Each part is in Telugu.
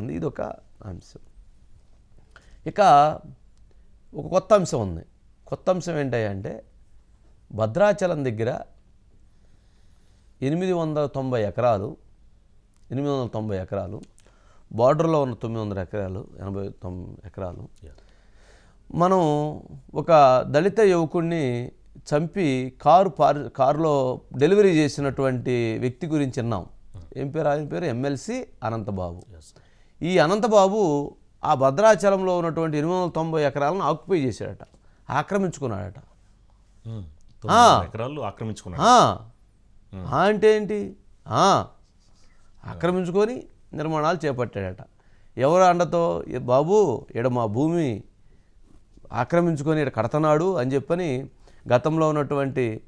ఉంది. ఇది ఒక అంశం. ఇక ఒక కొత్త అంశం ఉంది. కొత్త అంశం ఏంటంటే భద్రాచలం దగ్గర ఎనిమిది వందల తొంభై ఎకరాలు ఎనిమిది వందల తొంభై ఎకరాలు బార్డర్లో ఉన్న తొమ్మిది వందల ఎకరాలు ఎనభై తొమ్మిది ఎకరాలు. మనం ఒక దళిత యువకుడిని చంపి కారు పార్ కారులో డెలివరీ చేసినటువంటి వ్యక్తి గురించి విన్నాం. ఏం పేరు? ఆయన పేరు? ఎమ్మెల్సీ అనంతబాబు. ఈ అనంతబాబు ఆ భద్రాచలంలో ఉన్నటువంటి ఎనిమిది వందల తొంభై ఎకరాలను ఆక్యుపై చేశాడట ఆక్రమించుకున్నాడట. ఎకరాలు ఆక్రమించుకున్నాడు. ఆ. ఆ అంటే ఏంటి. ఆక్రమించుకొని నిర్మాణాలు చేపట్టాడట. ఎవరు అండతో? "ఏ బాబు ఈడ మా భూమి ఆక్రమించుకొని ఇక్కడ కడతన్నాడు అని చెప్పని గతంలో ఉన్నటువంటి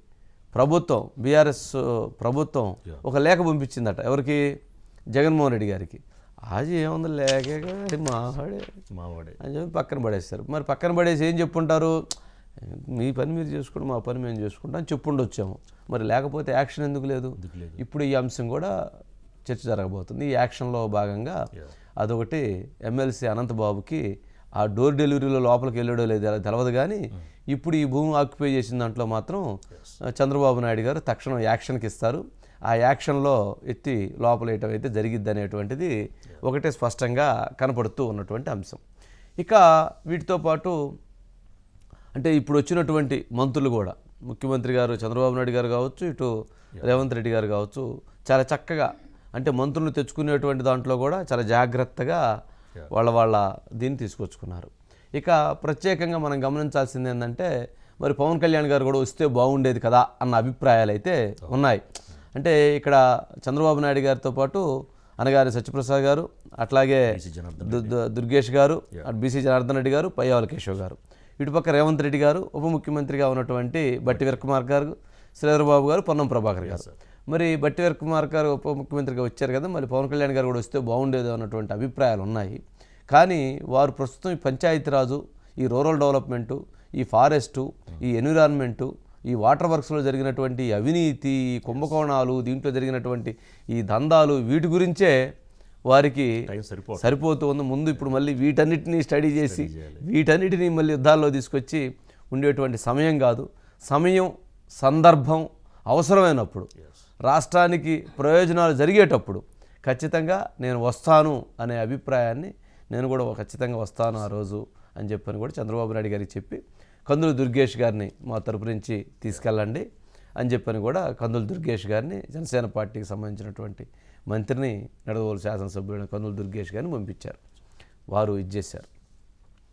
ప్రభుత్వం బీఆర్ఎస్ ప్రభుత్వం ఒక లేఖ పంపించిందట ఎవరికి? జగన్మోహన్ రెడ్డి గారికి. అది ఏముంది? లేఖ మావాడే మావాడే అని చెప్పి పక్కన పడేస్తారు. మరి పక్కన పడేసి ఏం చెప్పుంటారు? మీ పని మీరు చేసుకోండి మా పని మేము చేసుకుంటాం అని చెప్పుండొచ్చాము. మరి లేకపోతే యాక్షన్ ఎందుకు లేదు? ఇప్పుడు ఈ అంశం కూడా చర్చ జరగబోతుంది. ఈ యాక్షన్లో భాగంగా అదొకటి ఎమ్మెల్సీ అనంతబాబుకి ఆ డోర్ డెలివరీలో లోపలికి వెళ్ళడో లేదో తెలియదు కానీ ఇప్పుడు ఈ భూమి ఆక్యుపై చేసిన దాంట్లో మాత్రం చంద్రబాబు నాయుడు గారు తక్షణం యాక్షన్కి ఇస్తారు. ఆ యాక్షన్లో ఎత్తి లోపలేయటం అయితే జరిగిద్ది అనేటువంటిది ఒకటే స్పష్టంగా కనపడుతూ ఉన్నటువంటి అంశం. ఇక వీటితో పాటు అంటే ఇప్పుడు వచ్చినటువంటి మంత్రులు కూడా ముఖ్యమంత్రి గారు చంద్రబాబు నాయుడు గారు కావచ్చు ఇటు రేవంత్ రెడ్డి గారు కావచ్చు చాలా చక్కగా అంటే మంత్రులను తెచ్చుకునేటువంటి దాంట్లో కూడా చాలా జాగ్రత్తగా వాళ్ళ వాళ్ళ దీన్ని తీసుకొచ్చుకున్నారు. ఇక ప్రత్యేకంగా మనం గమనించాల్సింది ఏంటంటే మరి పవన్ కళ్యాణ్ గారు కూడా వస్తే బాగుండేది కదా అన్న అభిప్రాయాలు అయితే ఉన్నాయి. అంటే ఇక్కడ చంద్రబాబు నాయుడు గారితో పాటు అనగారి సత్యప్రసాద్ గారు అట్లాగే దుర్గేష్ గారు అటు బీసీ జనార్దన్ రెడ్డి గారు పయ్యావల కేశవ్ గారు. ఇటుపక్క రేవంత్ రెడ్డి గారు ఉప ముఖ్యమంత్రిగా ఉన్నటువంటి బట్టి వీరకుమార్ గారు శ్రీధరబాబు గారు పొన్నం ప్రభాకర్ గారు. మరి బట్టి వీరకుమార్ గారు ఉప ముఖ్యమంత్రిగా వచ్చారు కదా మరి పవన్ కళ్యాణ్ గారు కూడా వస్తే బాగుండేది అన్నటువంటి అభిప్రాయాలు ఉన్నాయి. కానీ వారు ప్రస్తుతం ఈ పంచాయతీరాజు ఈ రూరల్ డెవలప్మెంటు ఈ ఫారెస్టు ఈ ఎన్విరాన్మెంటు ఈ వాటర్ వర్క్స్లో జరిగినటువంటి అవినీతి కుంభకోణాలు దీంట్లో జరిగినటువంటి ఈ దందాలు వీటి గురించే వారికి సరిపోతూ ఉంది. ముందు ఇప్పుడు మళ్ళీ వీటన్నిటిని స్టడీ చేసి వీటన్నిటిని మళ్ళీ యుద్ధాల్లో తీసుకొచ్చి ఉండేటువంటి సమయం కాదు. సమయం సందర్భం అవసరమైనప్పుడు రాష్ట్రానికి ప్రయోజనాలు జరిగేటప్పుడు ఖచ్చితంగా నేను వస్తాను అనే అభిప్రాయాన్ని నేను కూడా ఖచ్చితంగా వస్తాను ఆ రోజు అని చెప్పని కూడా చంద్రబాబు నాయుడు గారికి చెప్పి కందులు దుర్గేష్ గారిని మా తరపు నుంచి తీసుకెళ్ళండి అని చెప్పని కూడా కందులు దుర్గేష్ గారిని జనసేన పార్టీకి సంబంధించినటువంటి మంత్రిని నడవోలు శాసనసభ్యుడైన కందులు దుర్గేష్ గారిని పంపించారు. వారు ఇచ్చేశారు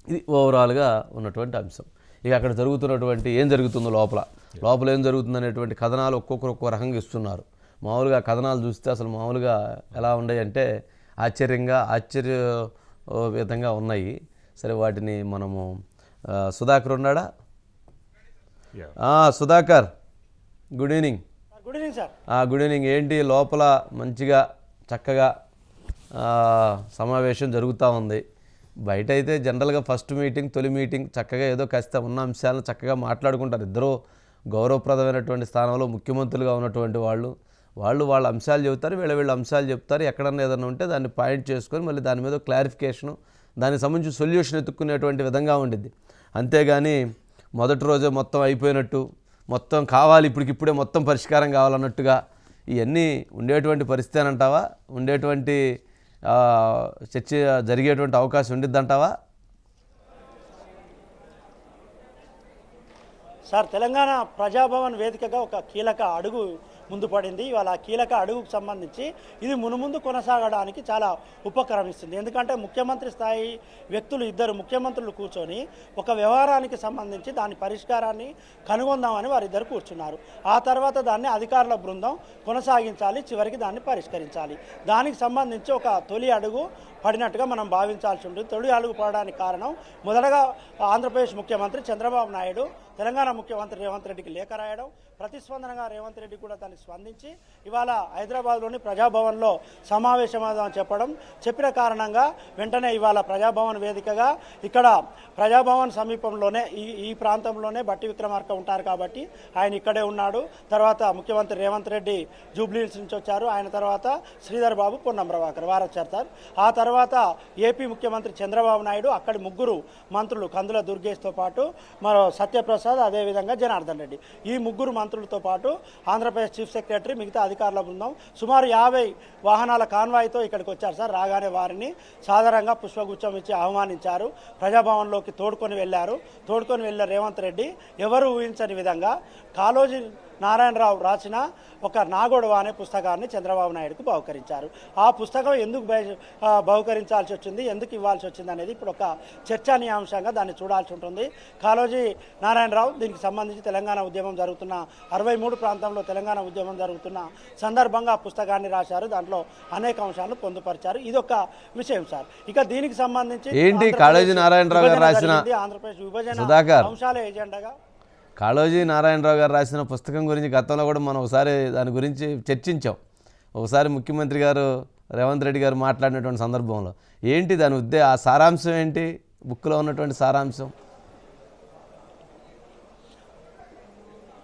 ఇది ఓవరాల్గా ఉన్నటువంటి అంశం. ఇక అక్కడ జరుగుతున్నటువంటి ఏం జరుగుతుందో లోపల. లోపల ఏం జరుగుతుంది అనేటువంటి కథనాలు ఒక్కొక్కరు ఒక్కో రకంగా ఇస్తున్నారు. మామూలుగా కథనాలు చూస్తే అసలు మామూలుగా ఎలా ఉన్నాయి అంటే ఆశ్చర్యంగా ఆశ్చర్య విధంగా ఉన్నాయి. సరే వాటిని మనము సుధాకర్ ఉన్నాడా? Sudhakar good evening good evening sir ఆ, గుడ్ ఈవినింగ్ ఏంటి లోపల మంచిగా చక్కగా ఆ, సమావేశం జరుగుతూ ఉంది. బయట అయితే జనరల్గా ఫస్ట్ మీటింగ్ తొలి మీటింగ్ చక్కగా ఏదో ఖచ్చితంగా ఉన్న అంశాలను చక్కగా మాట్లాడుకుంటారు. ఇద్దరు గౌరవప్రదమైనటువంటి స్థానంలో ముఖ్యమంత్రులుగా ఉన్నటువంటి వాళ్ళు. వాళ్ళు వాళ్ళ అంశాలు చెబుతారు వీళ్ళ వీళ్ళ అంశాలు చెప్తారు ఎక్కడన్నా ఏదైనా ఉంటే దాన్ని పాయింట్ చేసుకొని మళ్ళీ దాని మీద క్లారిఫికేషను దానికి సంబంధించి సొల్యూషన్ ఎత్తుక్కునేటువంటి విధంగా ఉండిద్ది. అంతేగాని మొదటి రోజే మొత్తం అయిపోయినట్టు మొత్తం కావాలి ఇప్పటికిప్పుడే మొత్తం పరిష్కారం కావాలన్నట్టుగా ఇవన్నీ ఉండేటువంటి పరిస్థితి అని అంటావా? ఉండేటువంటి చర్చ జరిగేటువంటి అవకాశం ఉండిద్దంటావా సార్ తెలంగాణ ప్రజాభవన్ వేదికగా ఒక కీలక అడుగు ముందు పడింది. ఇవాళ కీలక అడుగుకు సంబంధించి ఇది మునుముందు కొనసాగడానికి చాలా ఉపక్రమిస్తుంది ఎందుకంటే ముఖ్యమంత్రి స్థాయి వ్యక్తులు ఇద్దరు ముఖ్యమంత్రులు కూర్చొని ఒక వ్యవహారానికి సంబంధించి దాని పరిష్కారాన్ని కనుగొందామని వారిద్దరు కూర్చున్నారు. ఆ తర్వాత దాన్ని అధికారుల బృందం కొనసాగించాలి చివరికి దాన్ని పరిష్కరించాలి. దానికి సంబంధించి ఒక తొలి అడుగు పడినట్టుగా మనం భావించాల్సి ఉంటుంది. తొలి అలుగు పడడానికి కారణం మొదటగా ఆంధ్రప్రదేశ్ ముఖ్యమంత్రి చంద్రబాబు నాయుడు తెలంగాణ ముఖ్యమంత్రి రేవంత్ రెడ్డికి లేఖ రాయడం ప్రతిస్పందనగా రేవంత్ రెడ్డి కూడా దాన్ని స్పందించి ఇవాళ హైదరాబాద్లోని ప్రజాభవన్లో సమావేశమని చెప్పడం చెప్పిన కారణంగా వెంటనే ఇవాళ ప్రజాభవన్ వేదికగా ఇక్కడ ప్రజాభవన్ సమీపంలోనే ఈ ఈ ప్రాంతంలోనే బట్టి విక్రమార్క ఉంటారు కాబట్టి ఆయన ఇక్కడే ఉన్నాడు. తర్వాత ముఖ్యమంత్రి రేవంత్ రెడ్డి జూబ్లీహిల్స్ నుంచి వచ్చారు. ఆయన తర్వాత శ్రీధర్ బాబు పొన్నం ప్రభాకర్ వారు వచ్చారు సార్ ఆ తర్వాత ఏపీ ముఖ్యమంత్రి చంద్రబాబు నాయుడు అక్కడి ముగ్గురు మంత్రులు కందుల దుర్గేష్తో పాటు మరో సత్యప్రసాద్ అదేవిధంగా జనార్దన్ రెడ్డి. ఈ ముగ్గురు మంత్రులతో పాటు ఆంధ్రప్రదేశ్ చీఫ్ సెక్రటరీ మిగతా అధికారుల బృందం సుమారు యాభై వాహనాల కాన్వాయ్తో ఇక్కడికి వచ్చారు సార్. రాగానే వారిని సాధారణంగా పుష్పగుచ్చం ఇచ్చి ఆహ్వానించారు. ప్రజాభవన్లోకి తోడుకొని వెళ్ళారు. తోడుకొని వెళ్ళిన రేవంత్ రెడ్డి ఎవరు ఊహించని విధంగా కాలోజీ నారాయణరావు రాసిన ఒక నాగొడవ అనే పుస్తకాన్ని చంద్రబాబు నాయుడుకు బహుకరించారు. ఆ పుస్తకం ఎందుకు బహుకరించాల్సి వచ్చింది ఎందుకు ఇవ్వాల్సి వచ్చింది అనేది ఇప్పుడు ఒక చర్చానీయాంశంగా దాన్ని చూడాల్సి ఉంటుంది. కాళోజీ నారాయణరావు దీనికి సంబంధించి తెలంగాణ ఉద్యమం జరుగుతున్న అరవై మూడు ప్రాంతంలో తెలంగాణ ఉద్యమం జరుగుతున్న సందర్భంగా ఆ పుస్తకాన్ని రాశారు. దాంట్లో అనేక అంశాలను పొందుపరిచారు. ఇది ఒక విషయం సార్. ఇక దీనికి సంబంధించి ఏంటి కాళోజీ నారాయణరావు గారు రాసిన-. ఆంధ్రప్రదేశ్ విభజన. అంశాలే ఎజెండాగా కాళోజీ నారాయణరావు గారు రాసిన పుస్తకం గురించి గతంలో కూడా మనం ఒకసారి దాని గురించి చర్చించాం. ఒకసారి ముఖ్యమంత్రి గారు రేవంత్ రెడ్డి గారు మాట్లాడినటువంటి సందర్భంలో ఏంటి దాని ఉద్దే ఆ సారాంశం ఏంటి? బుక్లో ఉన్నటువంటి సారాంశం.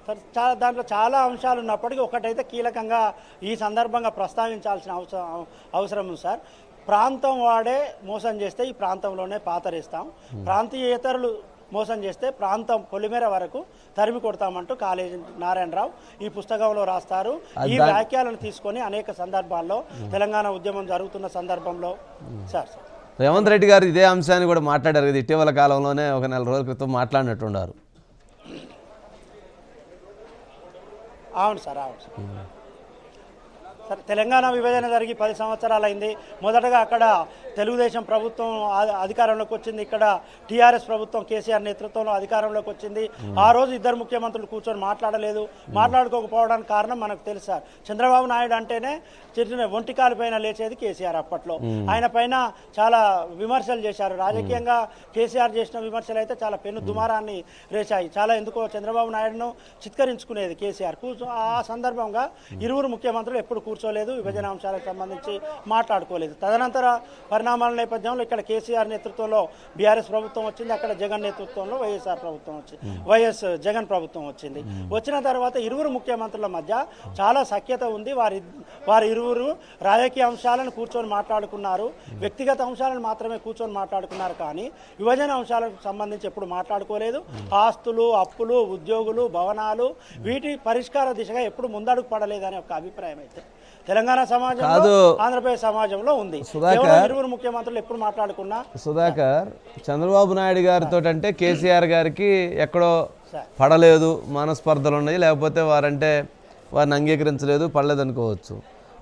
సరే, చాలా దాంట్లో చాలా అంశాలు ఉన్నప్పటికీ ఒకటైతే కీలకంగా ఈ సందర్భంగా ప్రస్తావించాల్సిన అవసరం అవసరం ఉంది సార్. ప్రాంతం వాడే మోసం చేస్తే ఈ ప్రాంతంలోనే పాతరేస్తాం. ప్రాంతీయేతరులు మోసం చేస్తే ప్రాంతం పొలిమేర వరకు తరిమి కొడతామంటూ కాళేజీ నారాయణరావు ఈ పుస్తకంలో రాస్తారు. ఈ వ్యాఖ్యలను తీసుకొని అనేక సందర్భాల్లో తెలంగాణ ఉద్యమం జరుగుతున్న సందర్భంలో సార్ రేవంత్ రెడ్డి గారు ఇదే అంశాన్ని కూడా మాట్లాడారు కదా ఇటీవల కాలంలోనే ఒక నెల రోజుల క్రితం మాట్లాడినట్టున్నారు అవును సార్ అవును సరే. తెలంగాణ విభజన జరిగి పది సంవత్సరాలు అయింది మొదటగా అక్కడ తెలుగుదేశం ప్రభుత్వం అధికారంలోకి వచ్చింది. ఇక్కడ టీఆర్ఎస్ ప్రభుత్వం కేసీఆర్ నేతృత్వంలో అధికారంలోకి వచ్చింది. ఆ రోజు ఇద్దరు ముఖ్యమంత్రులు కూర్చొని మాట్లాడలేదు. మాట్లాడుకోకపోవడానికి కారణం మనకు తెలుసు సార్. చంద్రబాబు నాయుడు అంటేనే చిన్న ఒంటికాలు పైన లేచేది కేసీఆర్ అప్పట్లో. ఆయన పైన చాలా విమర్శలు చేశారు. రాజకీయంగా కేసీఆర్ చేసిన విమర్శలు అయితే చాలా పెను దుమారాన్ని రేశాయి. చాలా ఎందుకో చంద్రబాబు నాయుడును చిత్కరించుకునేది కేసీఆర్. కూర్చో ఆ సందర్భంగా ఇరువురు ముఖ్యమంత్రులు ఎప్పుడు కూర్చోలేదు విభజన అంశాలకు సంబంధించి మాట్లాడుకోలేదు. తదనంతర పరిణామాల నేపథ్యంలో ఇక్కడ కేసీఆర్ నేతృత్వంలో బీఆర్ఎస్ ప్రభుత్వం వచ్చింది అక్కడ జగన్ నేతృత్వంలో వైఎస్ఆర్ ప్రభుత్వం వచ్చింది. వైఎస్ జగన్ ప్రభుత్వం వచ్చింది. వచ్చిన తర్వాత ఇరువురు ముఖ్యమంత్రుల మధ్య చాలా సఖ్యత ఉంది. వారి వారి ఇరువురు రాజకీయ అంశాలను కూర్చొని మాట్లాడుకున్నారు. వ్యక్తిగత అంశాలను మాత్రమే కూర్చొని మాట్లాడుకున్నారు కానీ విభజన అంశాలకు సంబంధించి ఎప్పుడు మాట్లాడుకోలేదు. ఆస్తులు అప్పులు ఉద్యోగులు భవనాలు వీటి పరిష్కార దిశగా ఎప్పుడు ముందడుగు పడలేదనే ఒక అభిప్రాయం అయితే. తెలంగాణ సమాజంలో కాదు. ఆంధ్రప్రదేశ్ సమాజంలో ఉంది. ఇరువురు ముఖ్యమంత్రులు ఎప్పుడు మాట్లాడుకున్నా సుధాకర్ చంద్రబాబు నాయుడు గారితో అంటే కేసీఆర్ గారికి ఎక్కడో. పడలేదు మనస్పర్ధలు ఉన్నాయి. లేకపోతే వారంటే వారిని అంగీకరించలేదు పడలేదు అనుకోవచ్చు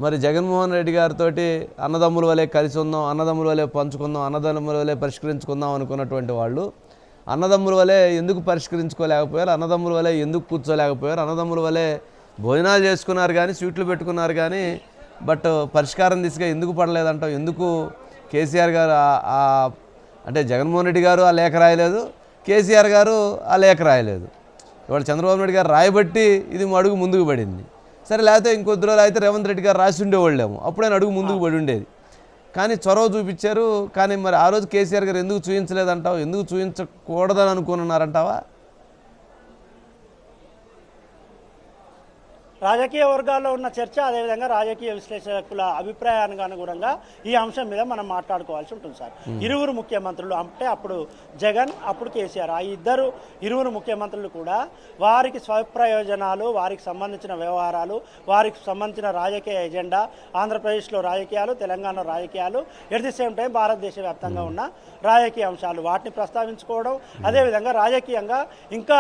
మరి జగన్మోహన్ రెడ్డి గారితో అన్నదమ్ముల వలె కలిసి ఉందాం అన్నదమ్ముల వలె పంచుకుందాం అన్నదమ్ముల వలె పరిష్కరించుకుందాం అనుకున్నటువంటి వాళ్ళు అన్నదమ్ముల వలె ఎందుకు పరిష్కరించుకోలేకపోయారు అన్నదమ్ముల వలె ఎందుకు కూర్చోలేకపోయారు అన్నదమ్ముల వలె భోజనాలు చేసుకున్నారు కానీ స్వీట్లు పెట్టుకున్నారు కానీ బట్ పరిష్కారం దిశగా ఎందుకు పడలేదంటావు? ఎందుకు కేసీఆర్ గారు అంటే జగన్మోహన్ రెడ్డి గారు ఆ లేఖ రాయలేదు కేసీఆర్ గారు ఆ లేఖ రాయలేదు. ఇవాళ చంద్రబాబు నాయుడు గారు రాయబట్టి ఇది మా అడుగు ముందుకు పడింది. సరే లేకపోతే ఇంకొద్ది రోజులు అయితే రేవంత్ రెడ్డి గారు రాసి ఉండేవాళ్ళేమో. అప్పుడే అడుగు ముందుకు పడి ఉండేది. కానీ చొరవ చూపించారు. కానీ మరి ఆ రోజు కేసీఆర్ గారు ఎందుకు చూపించలేదంటావు ఎందుకు చూపించకూడదని అనుకున్నారంటావా? రాజకీయ వర్గాల్లో ఉన్న చర్చ అదేవిధంగా రాజకీయ విశ్లేషకుల అభిప్రాయానికి అనుగుణంగా ఈ అంశం మీద మనం మాట్లాడుకోవాల్సి ఉంటుంది సార్. ఇరువురు ముఖ్యమంత్రులు అంటే అప్పుడు జగన్ అప్పుడు కేసీఆర్. ఆ ఇద్దరు ఇరువురు ముఖ్యమంత్రులు కూడా వారికి స్వప్రయోజనాలు వారికి సంబంధించిన వ్యవహారాలు వారికి సంబంధించిన రాజకీయ ఎజెండా ఆంధ్రప్రదేశ్లో రాజకీయాలు తెలంగాణలో రాజకీయాలు ఎట్ ది సేమ్ టైం భారతదేశ వ్యాప్తంగా ఉన్న రాజకీయ అంశాలు. వాటిని ప్రస్తావించుకోవడం అదేవిధంగా రాజకీయంగా ఇంకా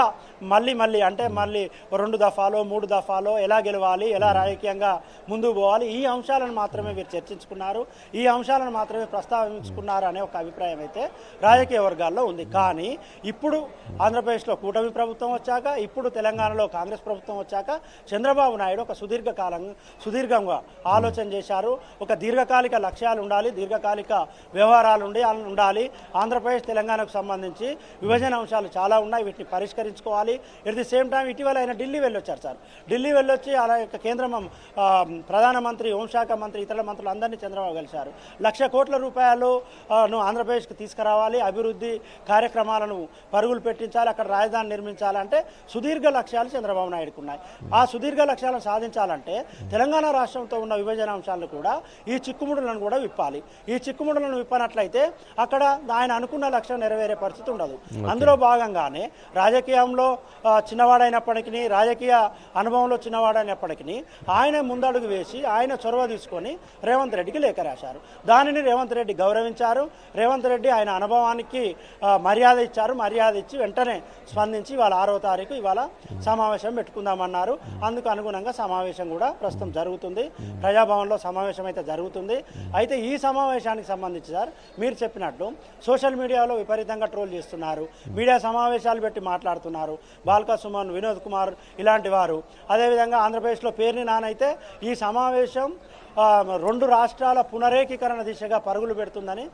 మళ్ళీ మళ్ళీ అంటే మళ్ళీ రెండు దఫాలో మూడు దఫాలో ఎలా గెలవాలి ఎలా రాజకీయంగా ముందుకు పోవాలి ఈ అంశాలను మాత్రమే వీరు చర్చించుకున్నారు ఈ అంశాలను మాత్రమే ప్రస్తావించుకున్నారు అనే ఒక అభిప్రాయం అయితే రాజకీయ వర్గాల్లో ఉంది. కానీ ఇప్పుడు ఆంధ్రప్రదేశ్లో కూటమి ప్రభుత్వం వచ్చాక ఇప్పుడు తెలంగాణలో కాంగ్రెస్ ప్రభుత్వం వచ్చాక చంద్రబాబు నాయుడు ఒక సుదీర్ఘకాలం సుదీర్ఘంగా ఆలోచన చేశారు. ఒక దీర్ఘకాలిక లక్ష్యాలు ఉండాలి దీర్ఘకాలిక వ్యవహారాలు ఉండి ఉండాలి. ఆంధ్రప్రదేశ్ తెలంగాణకు సంబంధించి విభజన అంశాలు చాలా ఉన్నాయి వీటిని పరిష్కరించుకోవాలి. ఎట్ ది సేమ్ టైం ఇటీవల ఆయన ఢిల్లీ వెళ్ళొచ్చారు సార్. ఢిల్లీ వెళ్ళొచ్చి అలా యొక్క కేంద్ర ప్రధానమంత్రి హోంశాఖ మంత్రి ఇతర మంత్రులు అందరినీ చంద్రబాబు కలిశారు. లక్ష కోట్ల రూపాయలు ఆంధ్రప్రదేశ్కి తీసుకురావాలి అభివృద్ధి కార్యక్రమాలను పరుగులు పెట్టించాలి అక్కడ రాజధాని నిర్మించాలంటే సుదీర్ఘ లక్ష్యాలు చంద్రబాబు నాయుడుకు ఉన్నాయి. ఆ సుదీర్ఘ లక్ష్యాలను సాధించాలంటే తెలంగాణ రాష్ట్రంతో ఉన్న విభజన అంశాలను కూడా ఈ చిక్కుముడులను కూడా విప్పాలి. ఈ చిక్కుముడులను విప్పనట్లయితే అక్కడ ఆయన అనుకున్న లక్ష్యం నెరవేరే పరిస్థితి ఉండదు. అందులో భాగంగానే రాజకీయంలో చిన్నవాడైనప్పటికీ రాజకీయ అనుభవంలో చిన్నవాడైనప్పటికీ ఆయన ముందడుగు వేసి ఆయన చొరవ తీసుకొని రేవంత్ రెడ్డికి లేఖ రాశారు. దానిని రేవంత్ రెడ్డి గౌరవించారు. రేవంత్ రెడ్డి ఆయన అనుభవానికి మర్యాద ఇచ్చారు. మర్యాద ఇచ్చి వెంటనే స్పందించి ఇవాళ ఆరో తారీఖు ఇవాళ సమావేశం పెట్టుకుందామన్నారు. అందుకు అనుగుణంగా సమావేశం కూడా ప్రస్తుతం జరుగుతుంది. ప్రజాభవన్లో సమావేశం అయితే జరుగుతుంది. అయితే ఈ సమావేశానికి సంబంధించి సార్ మీరు చెప్పినట్లు సోషల్ మీడియాలో విపరీతంగా ట్రోల్ చేస్తున్నారు. మీడియా సమావేశాలు పెట్టి మాట్లాడుతున్నారు. బాల్కా సుమన్ వినోద్ కుమార్ ఇలాంటి వారు. అదేవిధంగా ఆంధ్రప్రదేశ్లో పేరుని నానైతే ఈ సమావేశం రెండు రాష్ట్రాల పునరేకీకరణ దిశగా పరుగులు పెడుతుందని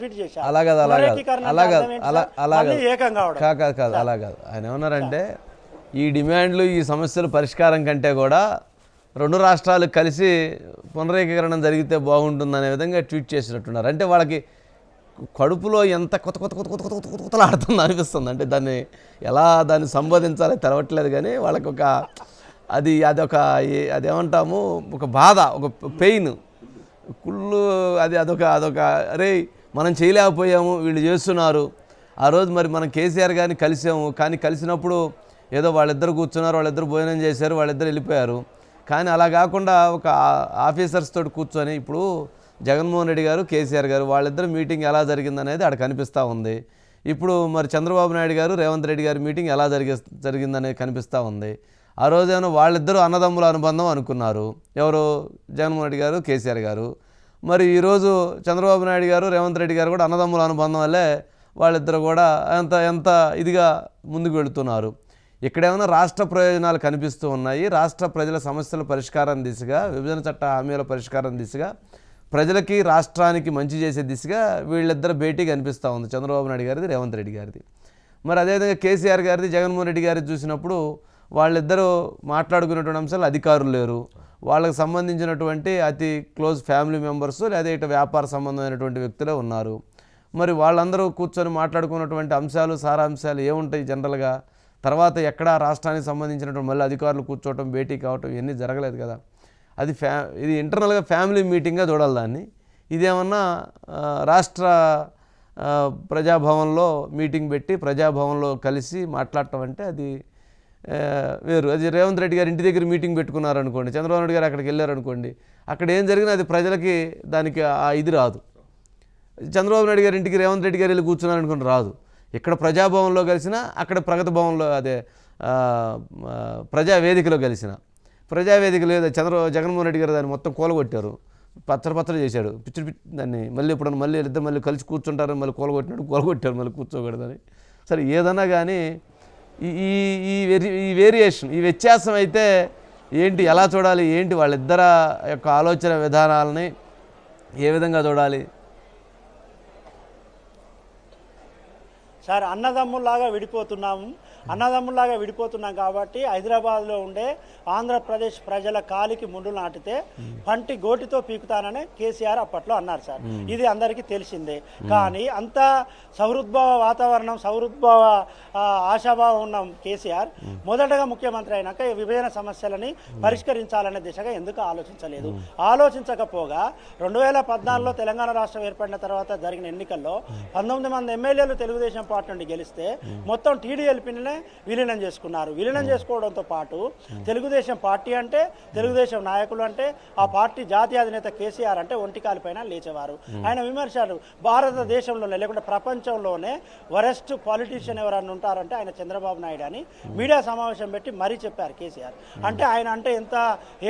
ట్వీట్ చేశారు. కాదు కాదు. కాదు ఏకం కావడం. కాదు కాదు అలా కాదు. ఆయన ఏమన్నారంటే ఈ డిమాండ్లు ఈ సమస్యల పరిష్కారం కంటే కూడా రెండు రాష్ట్రాలు కలిసి పునరేకీకరణ జరిగితే బాగుంటుందనే విధంగా ట్వీట్ చేసినట్టున్నారు. అంటే వాళ్ళకి కడుపులో ఎంత కొత్త కొత్త కొత్త కొత్త కొత్త కొత్త కొత్తలు ఆడుతుంది అనిపిస్తుంది. అంటే దాన్ని ఎలా దాన్ని సంబోధించాలో తెలవట్లేదు కానీ వాళ్ళకి ఒక అది అదొక ఏ- అదేమంటాము ఒక బాధ ఒక పెయిన్. కుళ్ళు అది అదొక అదొక అరే మనం చేయలేకపోయాము వీళ్ళు చేస్తున్నారు. ఆ రోజు మరి మనం కేసీఆర్ గారిని కలిసాము. కానీ కలిసినప్పుడు ఏదో వాళ్ళిద్దరు కూర్చున్నారు వాళ్ళిద్దరు భోజనం చేశారు వాళ్ళిద్దరు వెళ్ళిపోయారు. కానీ అలా కాకుండా ఒక ఆఫీసర్స్ తోటి కూర్చొని ఇప్పుడు జగన్మోహన్ రెడ్డి గారు కేసీఆర్ గారు వాళ్ళిద్దరు మీటింగ్ ఎలా జరిగిందనేది అక్కడ కనిపిస్తూ ఉంది. ఇప్పుడు మరి చంద్రబాబు నాయుడు గారు రేవంత్ రెడ్డి గారి మీటింగ్ ఎలా జరిగి జరిగిందనేది కనిపిస్తూ ఉంది. ఆ రోజేమో వాళ్ళిద్దరూ అన్నదమ్ముల అనుబంధం అనుకున్నారు. ఎవరు? జగన్మోహన్ రెడ్డి గారు కేసీఆర్ గారు. మరి ఈరోజు చంద్రబాబు నాయుడు గారు రేవంత్ రెడ్డి గారు కూడా అన్నదమ్ముల అనుబంధం వల్లే వాళ్ళిద్దరు కూడా ఎంత ఎంత ఇదిగా ముందుకు వెళుతున్నారు. ఇక్కడేమైనా రాష్ట్ర ప్రయోజనాలు కనిపిస్తూ ఉన్నాయి. రాష్ట్ర ప్రజల సమస్యల పరిష్కారం దిశగా విభజన చట్ట హామీల పరిష్కారం దిశగా ప్రజలకి రాష్ట్రానికి మంచి చేసే దిశగా వీళ్ళిద్దరు భేటీ కనిపిస్తూ ఉంది చంద్రబాబు నాయుడు గారిది రేవంత్ రెడ్డి గారిది. మరి అదేవిధంగా కేసీఆర్ గారిది జగన్మోహన్ రెడ్డి గారిది చూసినప్పుడు వాళ్ళిద్దరూ మాట్లాడుకునేటువంటి అంశాలు అధికారులు లేరు. వాళ్ళకి సంబంధించినటువంటి అతి క్లోజ్ ఫ్యామిలీ మెంబర్స్ లేదా ఇటు వ్యాపార సంబంధమైనటువంటి వ్యక్తులే ఉన్నారు. మరి వాళ్ళందరూ కూర్చొని మాట్లాడుకున్నటువంటి అంశాలు సారాంశాలు ఏముంటాయి జనరల్గా? తర్వాత ఎక్కడ రాష్ట్రానికి సంబంధించినటువంటి మళ్ళీ అధికారులు కూర్చోవటం భేటీ కావటం ఇవన్నీ జరగలేదు కదా. అది ఫ్యా ఇది ఇంటర్నల్గా ఫ్యామిలీ మీటింగ్గా చూడాలి దాన్ని. ఇదేమన్నా రాష్ట్ర ప్రజాభవన్లో మీటింగ్ పెట్టి ప్రజాభవన్లో కలిసి మాట్లాడటం అంటే అది వేరు. అది రేవంత్ రెడ్డి గారు ఇంటి దగ్గర మీటింగ్ పెట్టుకున్నారనుకోండి చంద్రబాబు నాయుడు గారు అక్కడికి వెళ్ళారనుకోండి అక్కడ ఏం జరిగినా అది ప్రజలకి దానికి ఆ ఇది రాదు. చంద్రబాబు నాయుడు గారి ఇంటికి రేవంత్ రెడ్డి గారు వెళ్ళి కూర్చున్నారనుకోండి రాదు. ఇక్కడ ప్రజాభవన్లో కలిసినా అక్కడ ప్రగతి భవన్లో అదే ప్రజావేదికలో కలిసినా. ప్రజావేదిక లేదా చంద్ర జగన్మోహన్ రెడ్డి గారు దాన్ని మొత్తం కూలగొట్టారు. పత్రపత్ర చేశాడు. పిచ్చి పిచ్చి దాన్ని మళ్ళీ ఇప్పుడు మళ్ళీ ఇద్దరు మళ్ళీ కలిసి కూర్చుంటారు మళ్ళీ కూలగొట్టినాడు కూలగొట్టారు మళ్ళీ కూర్చోకూడదని సరే ఏదన్నా కానీ ఈ ఈ ఈ ఈ వేరియేషన్ ఈ వ్యత్యాసం అయితే ఏంటి ఎలా చూడాలి ఏంటి వాళ్ళిద్దర యొక్క ఆలోచన విధానాలని ఏ విధంగా చూడాలి? సార్ అన్నదమ్ముల్లాగా విడిపోతున్నాము. అన్నదమ్ముల్లాగా విడిపోతున్నాం కాబట్టి హైదరాబాద్లో ఉండే ఆంధ్రప్రదేశ్ ప్రజల కాలికి ముందు నాటితే పంటి గోటితో పీకుతానని కేసీఆర్ అప్పట్లో అన్నారు సార్. ఇది అందరికీ తెలిసిందే. కానీ అంత సౌహృద్భావ వాతావరణం సౌహృద్భావ ఆశాభావం ఉన్న కేసీఆర్ మొదటగా ముఖ్యమంత్రి అయినాక విభజన సమస్యలని పరిష్కరించాలనే దిశగా ఎందుకు ఆలోచించలేదు? ఆలోచించకపోగా రెండు వేల పద్నాలుగులో తెలంగాణ రాష్ట్రం ఏర్పడిన తర్వాత జరిగిన ఎన్నికల్లో పంతొమ్మిది మంది ఎమ్మెల్యేలు తెలుగుదేశం పార్టీ నుండి గెలిస్తే మొత్తం టీడీఎల్పీనే విలీనం చేసుకున్నారు. విలీనం చేసుకోవడంతో పాటు తెలుగుదేశం పార్టీ అంటే తెలుగుదేశం నాయకులు అంటే ఆ పార్టీ జాతీయ అధినేత కేసీఆర్ అంటే ఒంటికాలి పైన లేచేవారు. ఆయన విమర్శలు భారతదేశంలోనే లేకుంటే ప్రపంచంలోనే వరెస్ట్ పాలిటీషియన్ ఎవరన్నా ఉంటారంటే ఆయన చంద్రబాబు నాయుడు అని మీడియా సమావేశం పెట్టి మరీ చెప్పారు కేసీఆర్. అంటే ఆయన అంటే ఎంత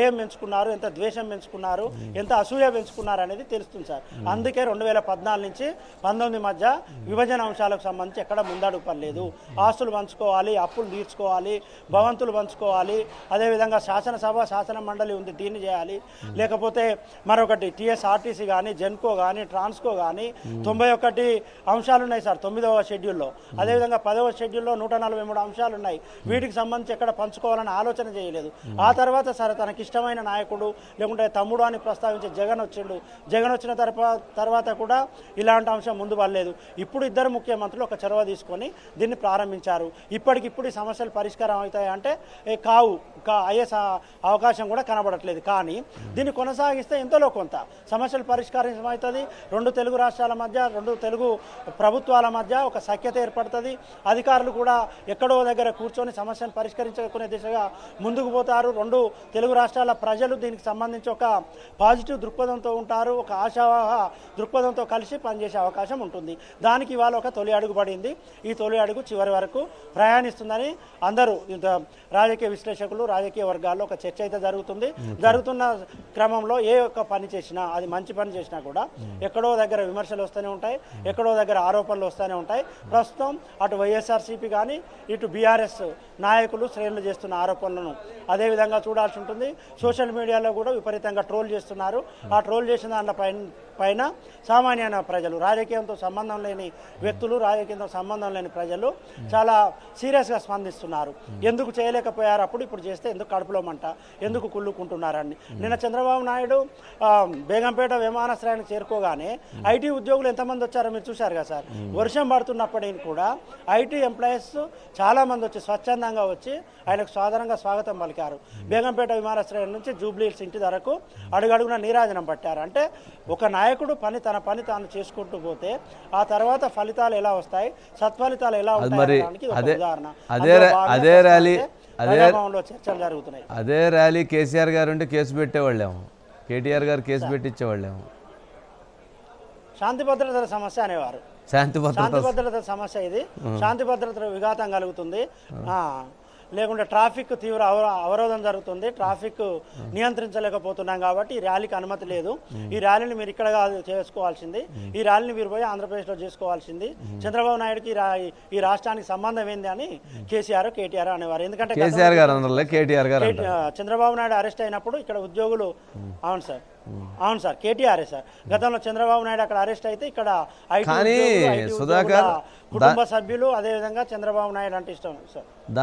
ఏం పెంచుకున్నారు ఎంత ద్వేషం పెంచుకున్నారు ఎంత అసూయ పెంచుకున్నారు అనేది తెలుస్తుంది సార్. అందుకే రెండు వేల పద్నాలుగు నుంచి పంతొమ్మిది మధ్య విభజన అంశాలకు సంబంధించి ఎక్కడ ముందడుగు పడలేదు. ఆస్తులు పంచుకోవాలి అప్పులు తీర్చుకోవాలి భవంతులు పంచుకోవాలి. అదేవిధంగా శాసనసభ శాసన మండలి ఉంది దీన్ని చేయాలి. లేకపోతే మరొకటి టీఎస్ఆర్టీసీ కానీ జెన్కో కానీ ట్రాన్స్కో కానీ తొంభై ఒకటి అంశాలు ఉన్నాయి సార్ తొమ్మిదవ షెడ్యూల్లో. అదేవిధంగా పదవ షెడ్యూల్లో నూట నలభై మూడు అంశాలు ఉన్నాయి వీటికి సంబంధించి ఎక్కడ పంచుకోవాలని ఆలోచన చేయలేదు. ఆ తర్వాత సరే తనకి ఇష్టమైన నాయకుడు లేకుంటే తమ్ముడు అని ప్రస్తావించే జగన్ వచ్చిండు. జగన్ వచ్చిన తర్వాత తర్వాత కూడా ఇలాంటి అంశం ముందు పడలేదు. ఇప్పుడు ఇద్దరు ముఖ్యమంత్రులు ఒక చొరవ తీసుకొని దీన్ని ప్రారంభించారు. ఇప్పటికిప్పుడు ఈ సమస్యలు పరిష్కారం అవుతాయి అంటే కావు. అయ్యే అవకాశం కూడా కనబడట్లేదు. కానీ దీన్ని కొనసాగిస్తే ఎంతలో కొంత సమస్యలు పరిష్కారమవుతుంది రెండు తెలుగు రాష్ట్రాల మధ్య రెండు తెలుగు ప్రభుత్వాల మధ్య ఒక సఖ్యత ఏర్పడుతుంది. అధికారులు కూడా ఎక్కడో దగ్గర కూర్చొని సమస్యను పరిష్కరించుకునే దిశగా ముందుకు పోతారు. రెండు తెలుగు రాష్ట్రాల ప్రజలు దీనికి సంబంధించి ఒక పాజిటివ్ దృక్పథంతో ఉంటారు. ఒక ఆశావాహ దృక్పథంతో కలిసి పనిచేసే అవకాశం ఉంటుంది. దానికి ఇవాళ ఒక తొలి అడుగు పడింది. ఈ తొలి అడుగు చివరి వరకు ప్రయాణిస్తుందని అందరూ రాజకీయ విశ్లేషకులు రాజకీయ వర్గాల్లో ఒక చర్చ అయితే జరుగుతుంది. జరుగుతున్న క్రమంలో ఏ ఒక్క పని చేసినా అది మంచి పని చేసినా కూడా ఎక్కడో దగ్గర విమర్శలు వస్తూనే ఉంటాయి ఎక్కడో దగ్గర ఆరోపణలు వస్తూనే ఉంటాయి. ప్రస్తుతం అటు వైఎస్ఆర్సీపీ కానీ ఇటు బీఆర్ఎస్ నాయకులు శ్రేణులు చేస్తున్న ఆరోపణలను అదేవిధంగా చూడాల్సి ఉంటుంది. సోషల్ మీడియాలో కూడా విపరీతంగా ట్రోల్ చేస్తున్నారు. ఆ ట్రోల్ చేసిన దాంట్లో పైన పైన సామాన్యమైన ప్రజలు రాజకీయంతో సంబంధం లేని వ్యక్తులు రాజకీయంతో సంబంధం లేని ప్రజలు చాలా సీరియస్గా స్పందిస్తున్నారు. ఎందుకు చేయలేకపోయారు? అప్పుడు ఇప్పుడు చేస్తే ఎందుకు కడుపులో మంట ఎందుకు కుళ్ళుకుంటున్నారని. నిన్న చంద్రబాబు నాయుడు బేగంపేట విమానాశ్రయానికి చేరుకోగానే ఐటీ ఉద్యోగులు ఎంతమంది వచ్చారో మీరు చూశారు కదా సార్. వర్షం పడుతున్నప్పటికీ కూడా ఐటీ ఎంప్లాయీస్ చాలా మంది వచ్చి స్వచ్ఛందంగా వచ్చి ఆయనకు సాధారణంగా స్వాగతం పలికారు. బేగంపేట విమానాశ్రయం నుంచి జూబ్లీ హిల్స్ ఇంటి ధరకు అడుగడుగున నీరాజనం పట్టారు. అంటే ఒక నాయకుడు పని తన పని తాను చేసుకుంటూ పోతే ఆ తర్వాత ఫలితాలు ఎలా వస్తాయి? సత్ఫలితాలు ఎలా ఉంటాయి అదే- ఉదాహరణ. అదే ర్యాలీ- అదే- చర్చలు జరుగుతున్నాయి. అదే ర్యాలీ కేసీఆర్ గారు ఉంటే కేసు పెట్టేవాళ్ళేమో. కేటీఆర్ గారు కేసు పెట్టించేవాళ్ళేమో. శాంతి భద్రతల సమస్య అనేవారు. శాంతి భద్రత సమస్య ఇది. శాంతి భద్రతల విఘాతం కలుగుతుంది. లేకుంటే ట్రాఫిక్ తీవ్ర అవర- అవరోధం జరుగుతుంది. ట్రాఫిక్ నియంత్రించలేకపోతున్నాం కాబట్టి ఈ ర్యాలీకి అనుమతి లేదు. ఈ ర్యాలీని మీరు ఇక్కడ చేసుకోవాల్సింది. ఈ ర్యాలీని మీరు పోయి ఆంధ్రప్రదేశ్లో చేసుకోవాల్సింది. చంద్రబాబు నాయుడుకి ఈ రాష్ట్రానికి సంబంధం ఏంది అని కేసీఆర్ కేటీఆర్ అనేవారు. ఎందుకంటే కేసీఆర్ గారు కేటీఆర్ గారు చంద్రబాబు నాయుడు అరెస్ట్ అయినప్పుడు ఇక్కడ ఉద్యోగులు అవును సార్. అవును సార్ కేటీఆర్ సార్. గతంలో చంద్రబాబు నాయుడు అక్కడ అరెస్ట్ అయితే ఇక్కడ కుటుంబ సభ్యులు అదేవిధంగా చంద్రబాబు నాయుడు అంటే ఇష్టం సార్.